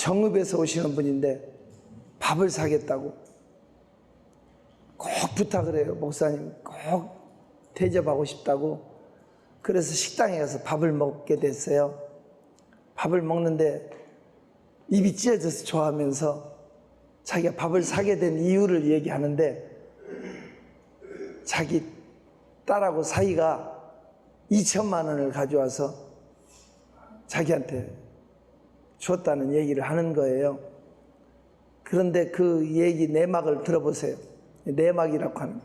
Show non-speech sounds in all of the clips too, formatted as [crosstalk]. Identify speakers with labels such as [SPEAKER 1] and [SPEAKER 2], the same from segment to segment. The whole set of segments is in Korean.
[SPEAKER 1] 정읍에서 오시는 분인데 밥을 사겠다고 꼭 부탁을 해요. 목사님 꼭 대접하고 싶다고. 그래서 식당에 가서 밥을 먹게 됐어요. 밥을 먹는데 입이 찢어져서 좋아하면서 자기가 밥을 사게 된 이유를 얘기하는데 자기 딸하고 사이가 2천만 원을 가져와서 자기한테 줬다는 얘기를 하는 거예요. 그런데 그 얘기 내막을 들어보세요. 내막이라고 하는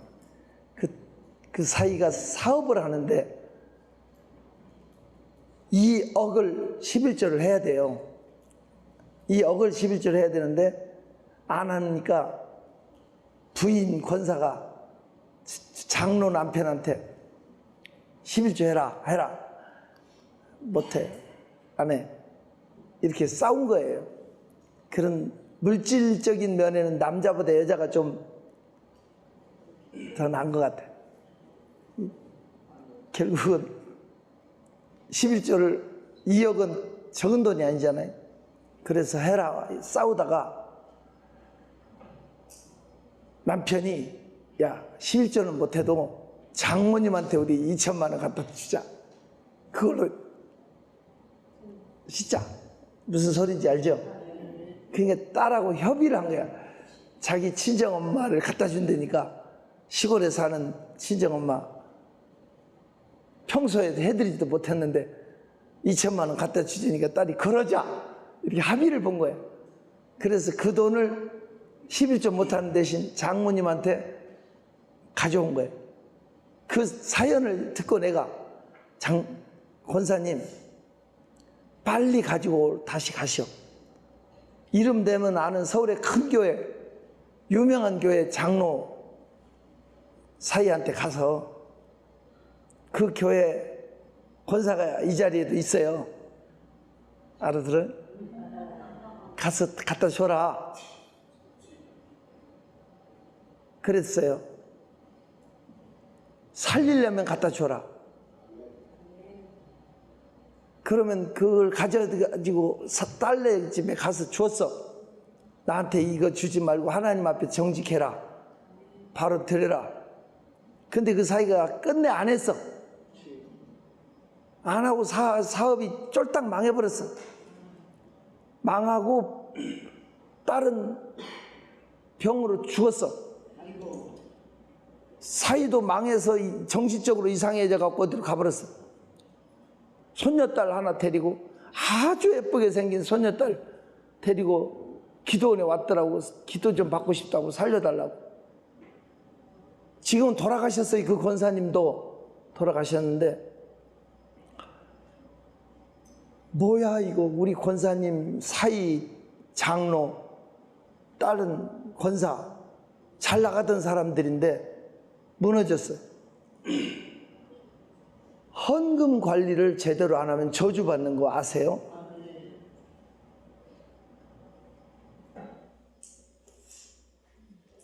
[SPEAKER 1] 그, 그 사이가 사업을 하는데 2억을 11조를 해야 돼요. 2억을 11조를 해야 되는데 안 하니까 부인 권사가 장로 남편한테 11조 해라 해라 못해 안 해 이렇게 싸운 거예요. 그런 물질적인 면에는 남자보다 여자가 좀 더 나은 것 같아. 결국은 11조를 2억은 적은 돈이 아니잖아요. 그래서 해라 싸우다가 남편이 야 11조는 못해도 장모님한테 우리 2천만 원 갖다 주자. 그걸로 진짜 무슨 소리인지 알죠? 그러니까 딸하고 협의를 한 거야. 자기 친정 엄마를 갖다 준다니까 시골에 사는 친정 엄마 평소에 해드리지도 못했는데 2천만 원 갖다 주니까 딸이 그러자 이렇게 합의를 본 거예요. 그래서 그 돈을 11조 못하는 대신 장모님한테 가져온 거예요. 그 사연을 듣고 내가 장 권사님 빨리 가지고 다시 가시오. 이름 되면 아는 서울의 큰 교회 유명한 교회 장로 사이한테 가서 그 교회 권사가 이 자리에도 있어요. 알아들어? 가서 갖다 줘라. 그랬어요. 살리려면 갖다 줘라. 그러면 그걸 가져가지고 사- 딸네 집에 가서 줬어. 나한테 이거 주지 말고 하나님 앞에 정직해라. 바로 드려라. 근데 그 사이가 끝내 안 했어. 안 하고 사, 사업이 쫄딱 망해버렸어. 망하고 딸은 병으로 죽었어. 사이도 망해서 이- 정신적으로 이상해져 갖고 어디로 가버렸어. 손녀딸 하나 데리고 아주 예쁘게 생긴 손녀딸 데리고 기도원에 왔더라고. 기도 좀 받고 싶다고 살려달라고. 지금은 돌아가셨어요. 그 권사님도 돌아가셨는데 뭐야 이거 우리 권사님 사이 장로 딸은 권사 잘 나가던 사람들인데 무너졌어요. 헌금 관리를 제대로 안 하면 저주받는 거 아세요?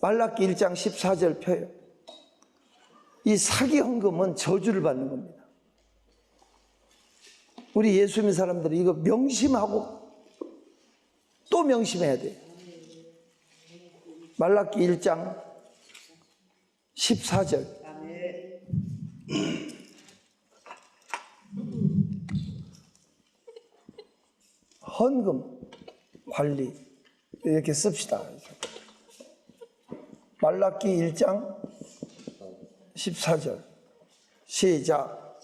[SPEAKER 1] 말라기 1장 14절 펴요. 이 사기 헌금은 저주를 받는 겁니다. 우리 예수 믿는 사람들은 이거 명심하고 또 명심해야 돼요. 말라기 1장 14절. 헌금 관리 이렇게 씁시다. 말라기 1장 14절. 시작.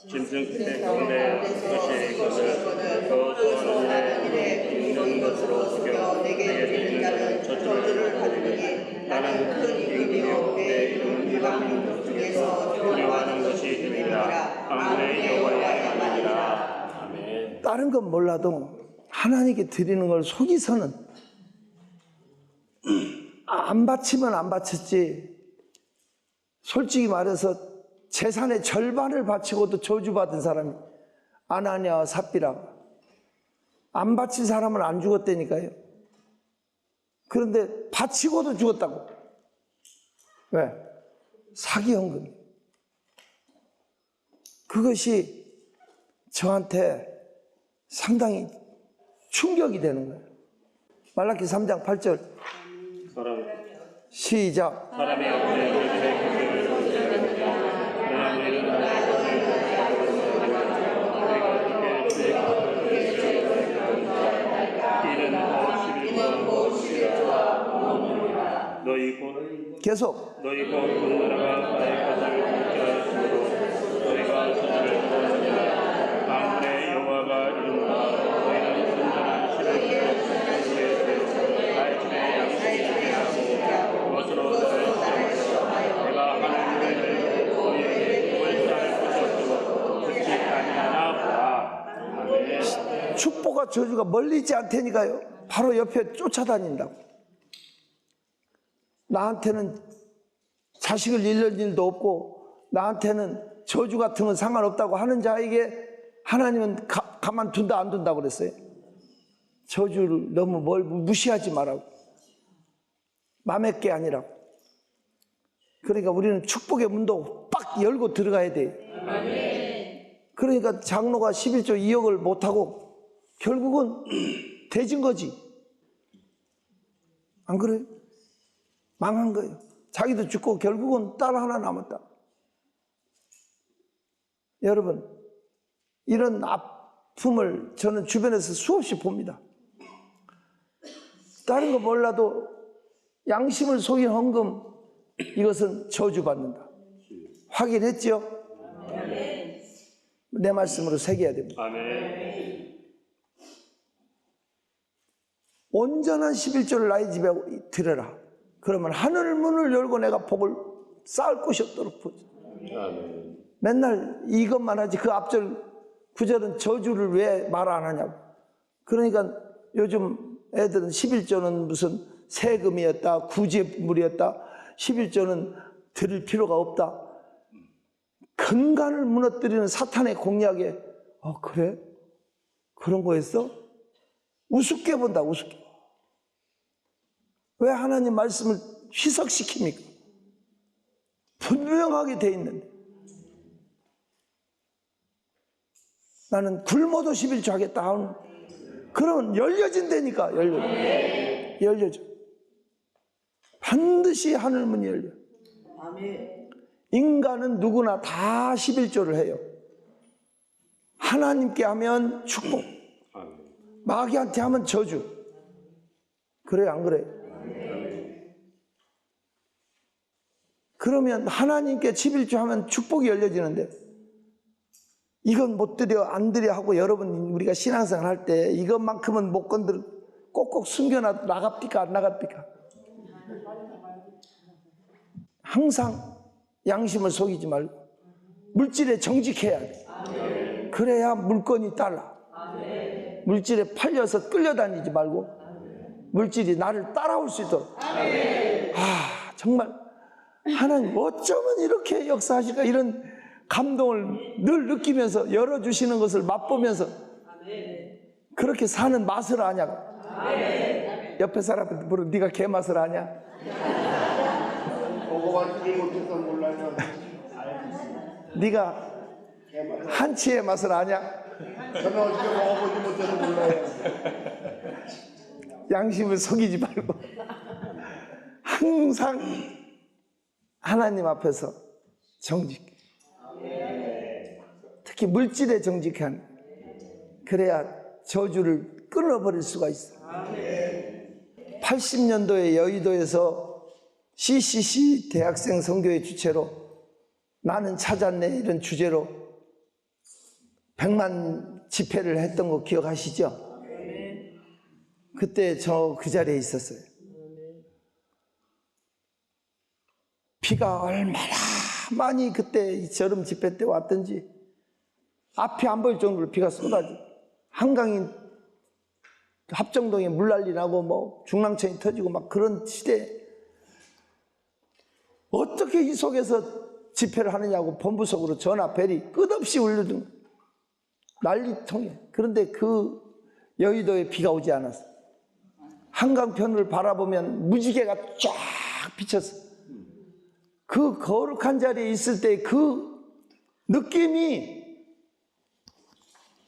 [SPEAKER 1] 다른 건 몰라도 하나님께 드리는 걸 속이서는 안 바치면 안 바쳤지. 솔직히 말해서 재산의 절반을 바치고도 저주받은 사람이 아나니아와 삽비라. 안 바친 사람은 안 죽었다니까요. 그런데 바치고도 죽었다고. 왜? 사기 현금. 그것이 저한테 상당히 충격이 되는 거예요. 말라기 3장 8절
[SPEAKER 2] 사람
[SPEAKER 1] 시작.
[SPEAKER 2] 사람이 없
[SPEAKER 1] 축복과 저주가 멀리 있지 않다니까요. 바로 옆에 쫓아다닌다고. 나한테는 자식을 잃는 일도 없고 나한테는 저주 같은 건 상관없다고 하는 자에게 하나님은 가, 가만 둔다 안 둔다 그랬어요. 저주를 너무 멀 무시하지 말라고. 맘의 게 아니라고. 그러니까 우리는 축복의 문도 빡 열고 들어가야 돼. 그러니까 장로가 11조 2억을 못하고 결국은 [clears throat] 돼진 거지. 안 그래요? 망한 거예요. 자기도 죽고 결국은 딸 하나 남았다. 여러분, 이런 아픔을 저는 주변에서 수없이 봅니다. 다른 거 몰라도 양심을 속인 헌금, 이것은 저주받는다. 확인했죠? 내 말씀으로 새겨야 됩니다.
[SPEAKER 2] 아멘
[SPEAKER 1] 온전한 11조를 나의 집에 들여라. 그러면 하늘 문을 열고 내가 복을 쌓을 곳이 없도록.
[SPEAKER 2] 아멘
[SPEAKER 1] 맨날 이것만 하지 그 앞절 구절은 저주를 왜 말 안 하냐고. 그러니까 요즘 애들은 11조는 무슨 세금이었다, 구제물이었다, 11조는 드릴 필요가 없다. 근간을 무너뜨리는 사탄의 공략에, 어, 그래? 그런 거였어? 우습게 본다, 우습게. 왜 하나님 말씀을 희석시킵니까? 분명하게 돼 있는데. 나는 굶어도 11조 하겠다 그러면 열려진다니까 열려져 열려져 반드시 하늘문이 열려 인간은 누구나 다 11조를 해요 하나님께 하면 축복 마귀한테 하면 저주 그래 안 그래 그러면 하나님께 11조 하면 축복이 열려지는데 이건 못 드려 안 드려 하고 여러분 우리가 신앙생활 할 때 이것만큼은 못 건들 꼭꼭 숨겨놔 나갑니까 안 나갑니까? 항상 양심을 속이지 말고 물질에 정직해야 돼. 그래야 물건이 달라. 물질에 팔려서 끌려다니지 말고 물질이 나를 따라올 수 있도록. 아 정말 하나님 어쩌면 이렇게 역사하실까 이런 감동을 늘 느끼면서 열어주시는 것을 맛보면서 그렇게 사는 맛을 아냐고. 옆에 사람한테 물어 네가 개 맛을 아냐? [laughs] 네가 한치의 맛을 아냐?
[SPEAKER 3] 저는 어떻게 먹어보지 못해서 몰라요.
[SPEAKER 1] 양심을 속이지 말고 항상 하나님 앞에서 정직. 특히 물질에 정직한 그래야 저주를 끊어버릴 수가 있어. 80년도에 여의도에서 CCC 대학생 선교회 주체로 나는 찾았네 이런 주제로 100만 집회를 했던 거 기억하시죠? 그때 저 그 자리에 있었어요. 비가 얼마나 많이 그때 이 여름 집회 때 왔던지 앞이 안 보일 정도로 비가 쏟아지. 한강이 합정동에 물난리 나고 뭐 중랑천이 터지고 막 그런 시대에 어떻게 이 속에서 집회를 하느냐고 본부석으로 전화 벨이 끝없이 울려준. 난리통에. 그런데 그 여의도에 비가 오지 않았어. 한강편을 바라보면 무지개가 쫙 비쳤어. 그 거룩한 자리에 있을 때 그 느낌이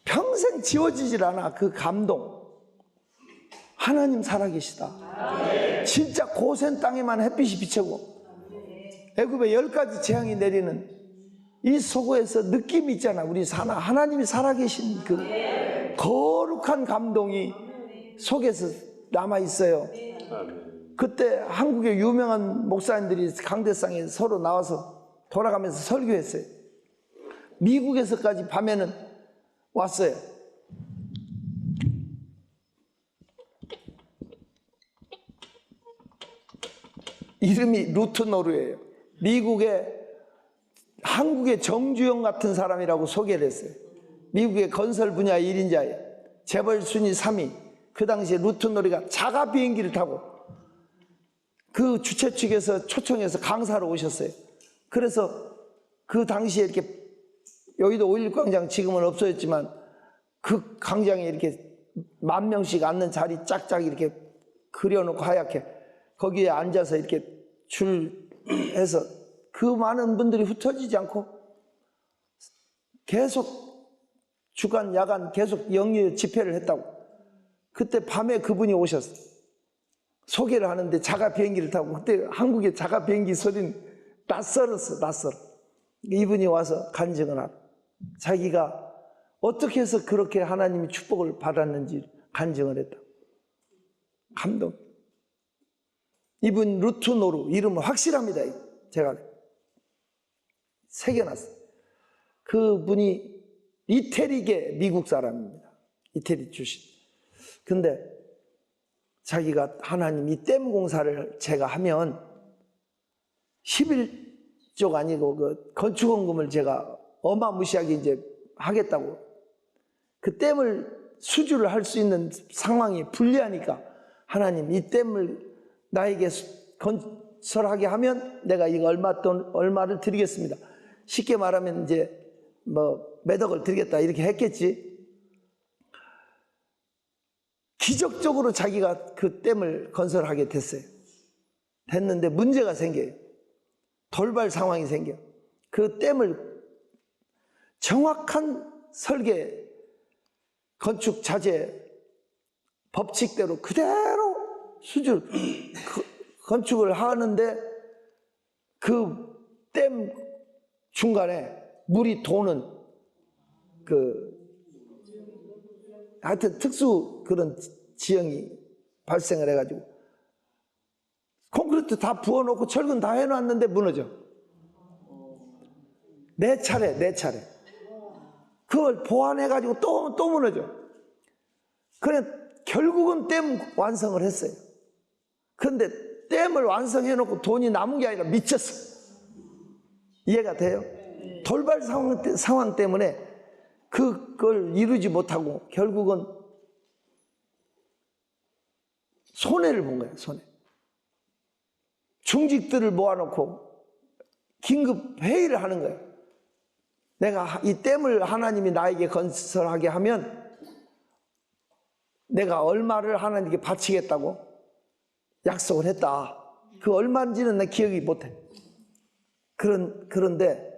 [SPEAKER 1] 평생 지워지질 않아. 그 감동. 하나님 살아계시다. 진짜 고센 땅에만 햇빛이 비치고 애굽에 열 가지 재앙이 내리는 이 속에서 느낌이 있잖아. 우리 사나 하나님이 살아계신 그 거룩한 감동이 속에서 남아 있어요. 그때 한국의 유명한 목사님들이 강대상에 서로 나와서 돌아가면서 설교했어요. 미국에서까지 밤에는 왔어요. 이름이 루트노르예요. 미국의 한국의 정주영 같은 사람이라고 소개를 했어요. 미국의 건설 분야 1인자예요. 재벌 순위 3위. 그 당시에 루트노르가 자가 비행기를 타고 그 주최 측에서 초청해서 강사로 오셨어요. 그래서 그 당시에 이렇게 여의도 5.16 광장 지금은 없어졌지만 그 광장에 이렇게 만 명씩 앉는 자리 짝짝 이렇게 그려놓고 하얗게 거기에 앉아서 이렇게 줄 해서 [clears throat] 그 많은 분들이 흩어지지 않고 계속 주간 야간 계속 영유 집회를 했다고. 그때 밤에 그분이 오셨어. 소개를 하는데 자가 비행기를 타고 그때 한국의 자가 비행기 소리는 낯설었어 낯설어 이분이 와서 간증을 하고 자기가 어떻게 해서 그렇게 하나님이 축복을 받았는지 간증을 했다 감동. 이분 루트노루 이름은 확실합니다 제가 새겨놨어요. 그분이 이태리계 미국 사람입니다. 이태리 출신. 근데 자기가 하나님 이 댐 공사를 제가 하면 11조 아니고 그 건축원금을 제가 어마무시하게 이제 하겠다고. 그 댐을 수주를 할 수 있는 상황이 불리하니까 하나님 이 댐을 나에게 수- 건설하게 하면 내가 이거 얼마 돈 얼마를 드리겠습니다. 쉽게 말하면 이제 뭐 매덕을 드리겠다 이렇게 했겠지. 기적적으로 자기가 그 댐을 건설하게 됐어요. 됐는데 문제가 생겨요. 돌발 상황이 생겨. 그 댐을 정확한 설계, 건축 자재, 법칙대로 그대로 수준, 그 건축을 하는데 그 댐 중간에 물이 도는 그 하여튼 특수 그런 지형이 발생을 해가지고 콘크리트 다 부어놓고 철근 다 해놨는데 무너져. 네 차례, 네 차례. 그걸 보완해가지고 또, 또 무너져. 그래, 결국은 댐 완성을 했어요. 그런데 댐을 완성해놓고 돈이 남은 게 아니라 미쳤어. 이해가 돼요? 돌발 상황, 때- 상황 때문에 그걸 이루지 못하고 결국은 손해를 본 거예요, 손해. 중직들을 모아놓고 긴급 회의를 하는 거예요. 내가 이 댐을 하나님이 나에게 건설하게 하면 내가 얼마를 하나님께 바치겠다고 약속을 했다. 그 얼마인지는 내 기억이 못해. 그런, 그런데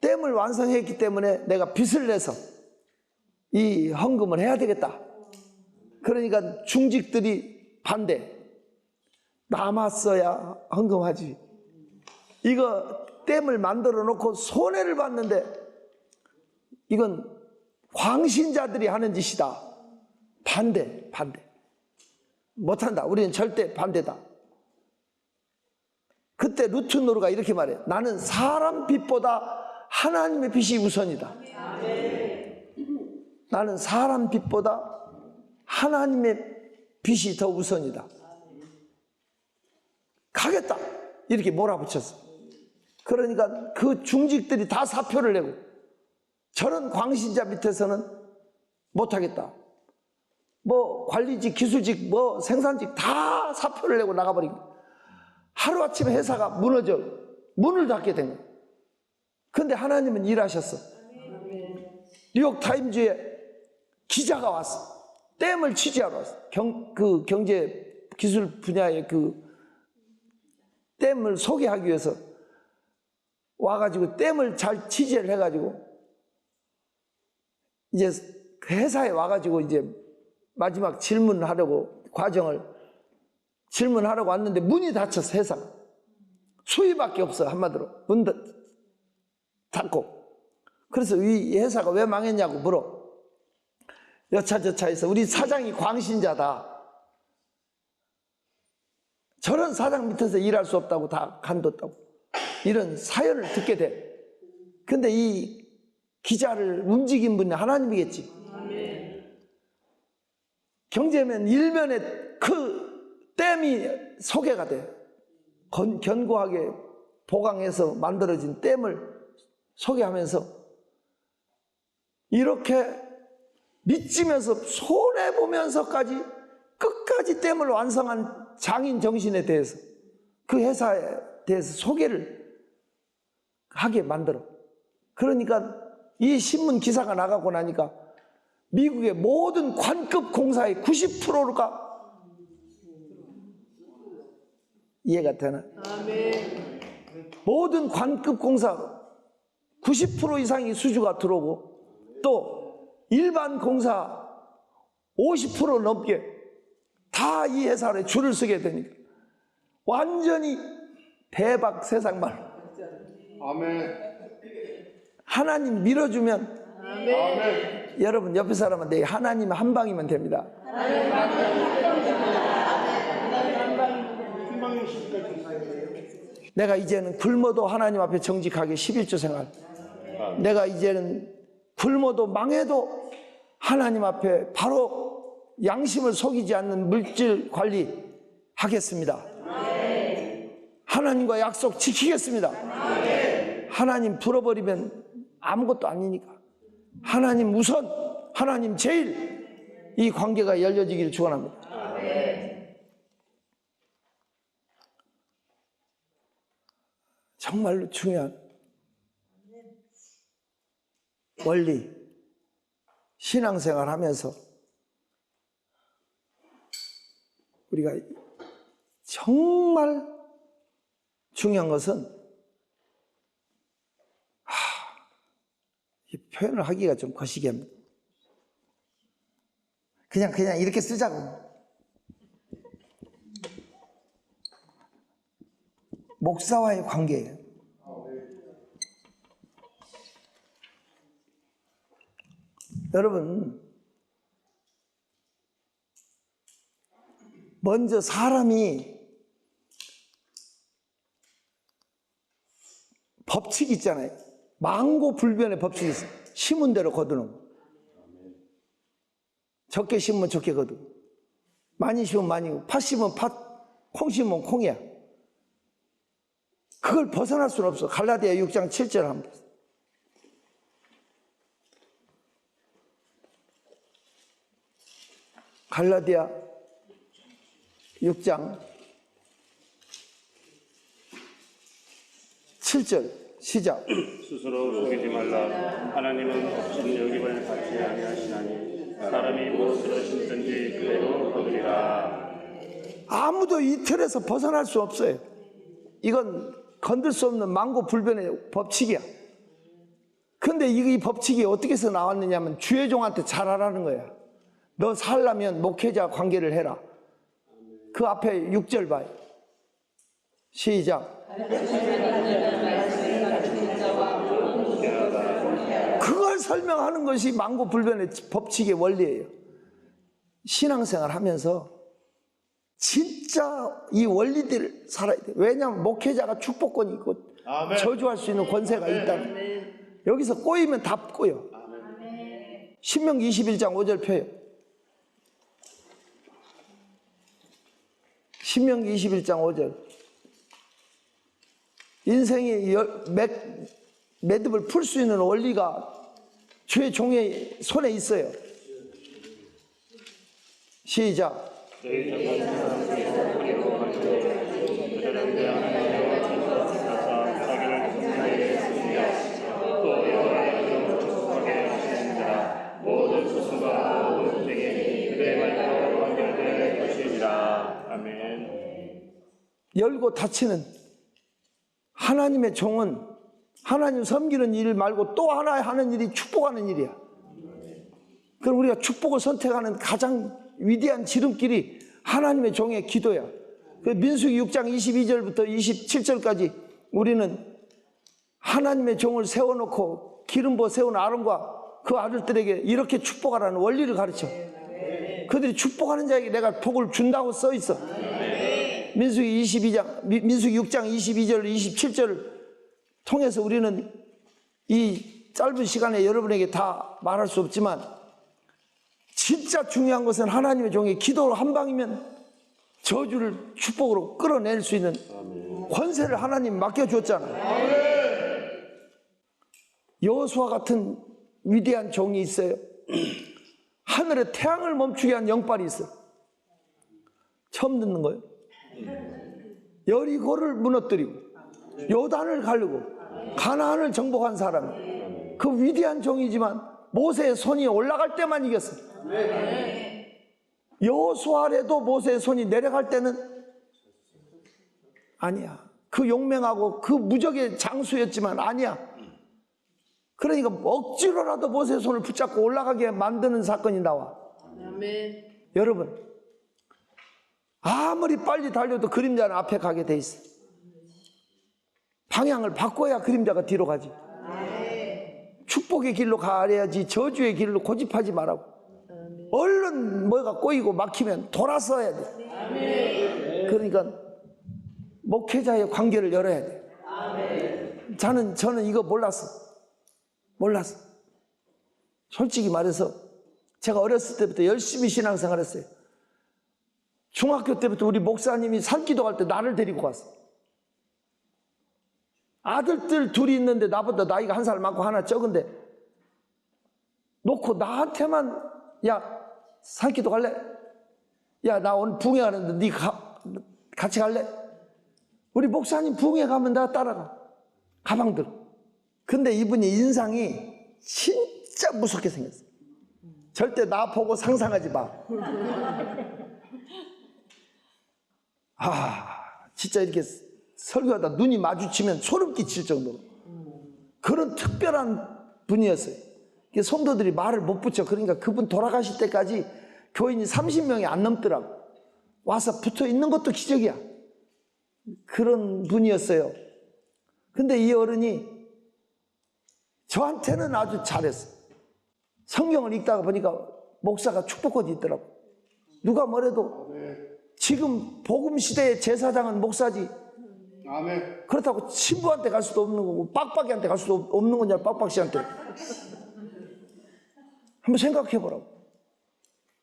[SPEAKER 1] 댐을 완성했기 때문에 내가 빚을 내서 이 헌금을 해야 되겠다. 그러니까 중직들이 반대. 남았어야 헌금하지. 이거 댐을 만들어 놓고 손해를 봤는데 이건 광신자들이 하는 짓이다. 반대, 반대. 못한다. 우리는 절대 반대다. 그때 루트 노르가 이렇게 말해. 나는 사람 빛보다 하나님의 빛이 우선이다. 나는 사람 빛보다 하나님의 빛이 더 우선이다. 가겠다. 이렇게 몰아붙였어. 그러니까 그 중직들이 다 사표를 내고 저런 광신자 밑에서는 못하겠다. 뭐 관리직, 기술직, 뭐 생산직 다 사표를 내고 나가버린. 하루아침에 회사가 무너져 문을 닫게 된 거야. 근데 하나님은 일하셨어. 뉴욕 타임즈에 기자가 왔어. 댐을 취재하러 왔어. 경, 그 경제 기술 분야의 그 댐을 소개하기 위해서 와가지고 댐을 잘 취재를 해가지고 이제 그 회사에 와가지고 이제 마지막 질문을 하려고 과정을 질문하라고 왔는데 문이 닫혔어 회사가 수위밖에 없어 한마디로. 문 닫- 닫고. 그래서 이 회사가 왜 망했냐고 물어. 여차저차해서 우리 사장이 광신자다. 저런 사장 밑에서 일할 수 없다고 다 간뒀다고. 이런 사연을 듣게 돼. 근데 이 기자를 움직인 분이 하나님이겠지. 경제면 일면에 그 댐이 소개가 돼. 건, 견고하게 보강해서 만들어진 댐을 소개하면서 이렇게 믿지면서 손해보면서까지 끝까지 댐을 완성한 장인 정신에 대해서 그 회사에 대해서 소개를 하게 만들어. 그러니까 이 신문 기사가 나가고 나니까 미국의 모든 관급 공사의 90%가 이해가 되나? 모든 관급 공사 90% 이상이 수주가 들어오고 또 일반 공사 50% 넘게 다 이 회사에 줄을 서게 되니까 완전히 대박 세상 말
[SPEAKER 3] 아멘.
[SPEAKER 1] 하나님 밀어주면
[SPEAKER 3] 아멘.
[SPEAKER 1] 여러분 옆에 사람한테 하나님 한 방이면 됩니다.
[SPEAKER 3] 시까지
[SPEAKER 1] 내가 이제는 굶어도 하나님 앞에 정직하게 11조 생활. 내가 이제는 굶어도 망해도 하나님 앞에 바로 양심을 속이지 않는 물질 관리 하겠습니다. 하나님과 약속 지키겠습니다. 하나님 불어버리면 아무것도 아니니까. 하나님 우선, 하나님 제일 이 관계가 열려지기를 축원합니다. 정말로 중요한 원리, 신앙생활 하면서 우리가 정말 중요한 것은 하, 이 표현을 하기가 좀 거시기합니다. 그냥 그냥 이렇게 쓰자고. 목사와의 관계예요. 여러분, 먼저 사람이 법칙 있잖아요. 망고 불변의 법칙이 있어요. 심은 대로 거두는 거. 적게 심으면 적게 거두고, 많이 심으면 많이, 팥 심으면 팥, 콩 심으면 콩이야. 그걸 벗어날 수는 없어. 갈라디아 6장 7절 합니다. 갈라디아 6장 7절 시작.
[SPEAKER 2] 스스로 속이지 말라. 하나님은 없인 여김을 받지 아니하시나니 사람이 무엇으로 심든지 그대로 거두리라.
[SPEAKER 1] 아무도 이 틀에서 벗어날 수 없어요. 이건 건들 수 없는 망고 불변의 법칙이야. 근데 이, 이 법칙이 어떻게 해서 나왔느냐면 주의 종한테 잘하라는 거야. 너 살려면 목회자 관계를 해라. 그 앞에 6절 봐요. 시작. 그걸 설명하는 것이 망고 불변의 법칙의 원리예요. 신앙생활 하면서 진짜 이 원리들을 살아야 돼. 왜냐하면 목회자가 축복권이 있고
[SPEAKER 3] 아멘.
[SPEAKER 1] 저주할 수 있는 권세가 있다는. 여기서 꼬이면 다 꼬여. 신명기 21장 5절 펴요. 신명기 21장 5절. 인생의 열- 매듭을 풀 수 있는 원리가 주의 종의 손에 있어요. 시작. 열고 닫히는 하나님의 종은 하나님 섬기는 일 말고 또 하나 하는 일이 축복하는 일이야. 그럼 우리가 축복을 선택하는 가장 위대한 지름길이 하나님의 종의 기도야. 그 민수기 6장 22절부터 27절까지 우리는 하나님의 종을 세워놓고 기름 부어 세운 아론과 그 아들들에게 이렇게 축복하라는 원리를 가르쳐. 그들이 축복하는 자에게 내가 복을 준다고 써 있어. 민수기 22장, 미- 민수기 6장 22절, 27절을 통해서 우리는 이 짧은 시간에 여러분에게 다 말할 수 없지만 진짜 중요한 것은 하나님의 종의 기도 한 방이면 저주를 축복으로 끌어낼 수 있는 권세를 하나님 맡겨줬잖아. 여호수아 같은 위대한 종이 있어요. [clears throat] 하늘에 태양을 멈추게 한 영빨이 있어. 처음 듣는 거예요. 여리고를 무너뜨리고 요단을 가르고 가나안을 정복한 사람. 그 위대한 종이지만 모세의 손이 올라갈 때만 이겼어. 여호수 아래도 모세의 손이 내려갈 때는 아니야. 그 용맹하고 그 무적의 장수였지만 아니야. 그러니까 억지로라도 모세의 손을 붙잡고 올라가게 만드는 사건이 나와. 여러분, 아무리 빨리 달려도 그림자는 앞에 가게 돼 있어. 방향을 바꿔야 그림자가 뒤로 가지. 축복의 길로 가야지 저주의 길로 고집하지 말라고. 얼른 뭐가 꼬이고 막히면 돌아서야 돼. 그러니까 목회자의 관계를 열어야 돼. 저는 저는 이거 몰랐어. 몰랐어. 솔직히 말해서 제가 어렸을 때부터 열심히 신앙생활했어요. 중학교 때부터 우리 목사님이 산기도 갈 때 나를 데리고 갔어. 아들들 둘이 있는데 나보다 나이가 한 살 많고 하나 적은데 놓고 나한테만 야 산기도 갈래? 야 나 오늘 붕에 가는데 네 가, 같이 갈래? 우리 목사님 붕에 가면 나 따라가 가방 들어 근데 이분이 인상이 진짜 무섭게 생겼어 절대 나 보고 상상하지 마 [laughs] 아, 진짜 이렇게 설교하다 눈이 마주치면 소름 끼칠 정도로 그런 특별한 분이었어요. 성도들이 말을 못 붙여. 그러니까 그분 돌아가실 때까지 교인이 30명이 안 넘더라고. 와서 붙어 있는 것도 기적이야. 그런 분이었어요. 근데 이 어른이 저한테는 아주 잘했어. 성경을 읽다가 보니까 목사가 축복권이 있더라고. 누가 뭐래도 지금 복음 시대의 제사장은 목사지. 그렇다고 신부한테 갈 수도 없는 거고 빡빡이한테 갈 수도 없는 거냐 빡빡씨한테. 한번 생각해 보라고.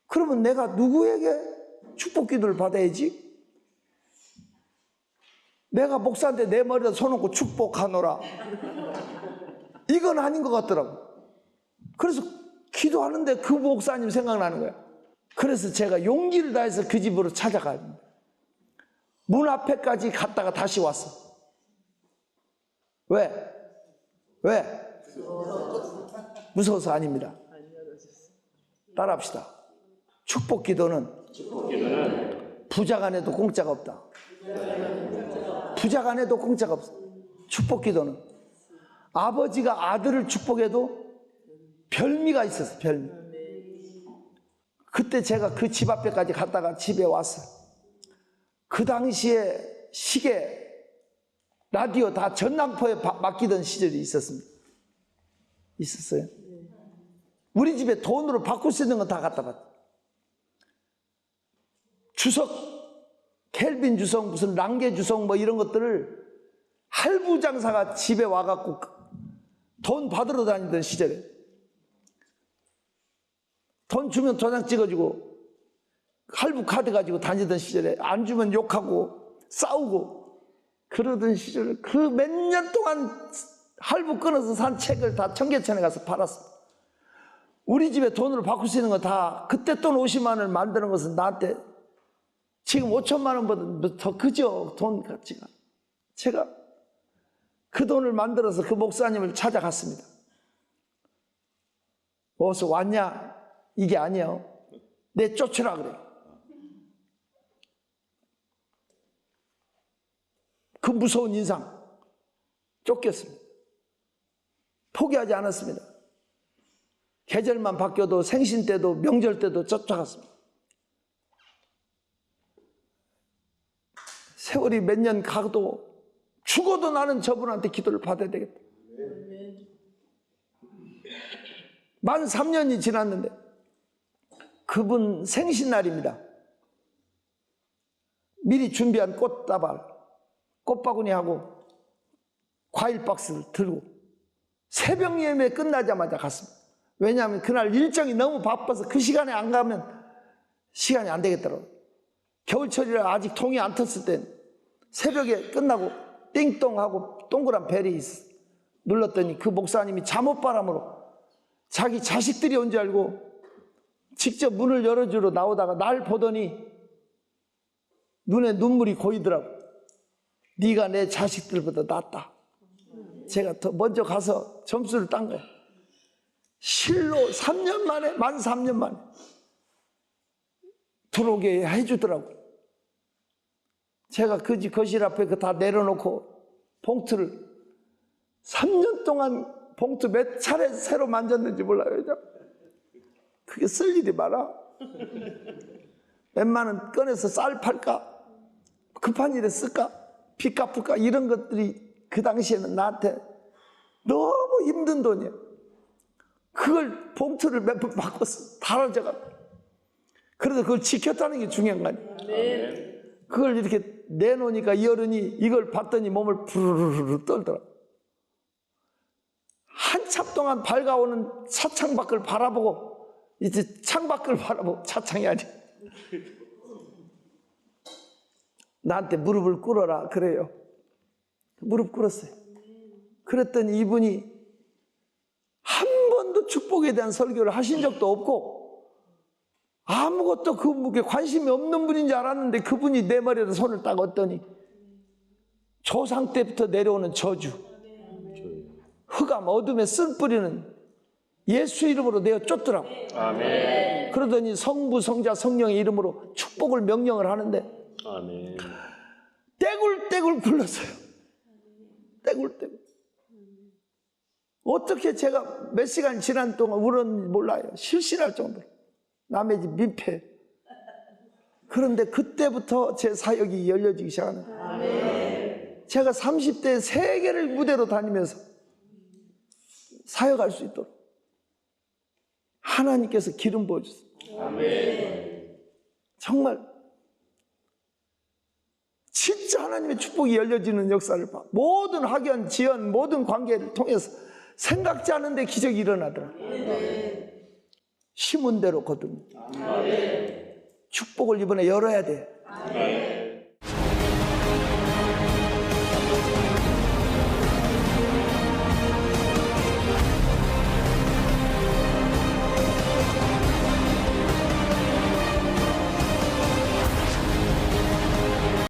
[SPEAKER 1] 그러면 내가 누구에게 축복 기도를 받아야지? 내가 목사한테 내 머리에 손 얹고 축복하노라. 이건 아닌 것 같더라고. 그래서 기도하는데 그 목사님 생각나는 거야. 그래서 제가 용기를 다해서 그 집으로 찾아갑니다. 문 앞에까지 갔다가 다시 왔어. 왜? 왜? 무서워서 아닙니다. 따라합시다. 축복 기도는 부자 간에도 공짜가 없다. 부자 간에도 공짜가 없어. 축복 기도는 아버지가 아들을 축복해도 별미가 있었어. 별미. 그때 제가 그 집 앞에까지 갔다가 집에 왔어. 그 당시에 시계, 라디오 다 전남포에 바- 맡기던 시절이 있었습니다. 있었어요. 우리 집에 돈으로 바꿀 수 있는 건 다 갖다 봤. 주석, 켈빈 주석, 무슨 랑게 주석 뭐 이런 것들을 할부 장사가 집에 와갖고 돈 받으러 다니던 시절에 돈 주면 도장 찍어주고 할부 카드 가지고 다니던 시절에 안 주면 욕하고 싸우고 그러던 시절 그몇 년 동안 할부 끊어서 산 책을 다 청계천에 가서 팔았어. 우리 집에 돈으로 바꿀 수 있는 거 다 그때 돈 50만 원을 만드는 것은 나한테 지금 5천만 원보다 더 크죠 돈 가치가. 제가 그 돈을 만들어서 그 목사님을 찾아갔습니다. 어디서 왔냐? 이게 아니에요. 내 쫓으라 그래. 그 무서운 인상 쫓겼습니다. 포기하지 않았습니다. 계절만 바뀌어도 생신 때도 명절 때도 쫓아갔습니다. 세월이 몇 년 가도 죽어도 나는 저분한테 기도를 받아야 되겠다. 만 3년이 지났는데 그분 생신날입니다. 미리 준비한 꽃다발, 꽃바구니하고 과일 박스를 들고 새벽 예매 끝나자마자 갔습니다. 왜냐하면 그날 일정이 너무 바빠서 그 시간에 안 가면 시간이 안 되겠더라고요. 겨울철이라 아직 통이 안 텄을 땐 새벽에 끝나고 띵동하고 동그란 벨이 있어. 눌렀더니 그 목사님이 잠옷바람으로 자기 자식들이 온 줄 알고 직접 문을 열어주러 나오다가 날 보더니 눈에 눈물이 고이더라고. 네가 내 자식들보다 낫다. 제가 더 먼저 가서 점수를 딴 거야. 실로 3년 만에, 만 3년 만에 들어오게 해주더라고. 제가 그 집 거실 앞에 그 다 내려놓고 봉투를 3년 동안 봉투 몇 차례 새로 만졌는지 몰라요. 그게 쓸 일이 많아. 웬만한 꺼내서 쌀 팔까? 급한 일에 쓸까? 빚 갚을까? 이런 것들이 그 당시에는 나한테 너무 힘든 돈이야. 그걸 봉투를 몇 번 바꿨어. 달아져가. 그래서 그걸 지켰다는 게 중요한 거 아니야. 그걸 이렇게 내놓으니까 이 어른이 이걸 봤더니 몸을 부르르르 떨더라. 한참 동안 밝아오는 차창 밖을 바라보고 이제 창 밖을 바라보고 차창이 아니 나한테 무릎을 꿇어라 그래요. 무릎 꿇었어요. 그랬더니 이분이 축복에 대한 설교를 하신 적도 없고 아무것도 그분께 관심이 없는 분인 줄 알았는데 그분이 내 머리에 손을 딱 얹더니 조상 때부터 내려오는 저주 흑암 어둠에 쓴 뿌리는 예수 이름으로 내어 쫓더라고
[SPEAKER 2] 아멘.
[SPEAKER 1] 그러더니 성부 성자 성령의 이름으로 축복을 명령을 하는데
[SPEAKER 2] 아멘.
[SPEAKER 1] 떼굴떼굴 굴렀어요 떼굴떼굴 어떻게 제가 몇 시간 지난 동안 울었는지 몰라요. 실실할 정도로. 남의 집 민폐. 그런데 그때부터 제 사역이 열려지기 시작하는 거예요. 제가 30대 세계를 무대로 다니면서 사역할 수 있도록 하나님께서 기름 부어주세요. 정말 진짜 하나님의 축복이 열려지는 역사를 봐. 모든 학연, 지연, 모든 관계를 통해서 생각지 않은데 기적이 일어나더라. 심은 대로 거둡니다. 축복을 이번에 열어야 돼.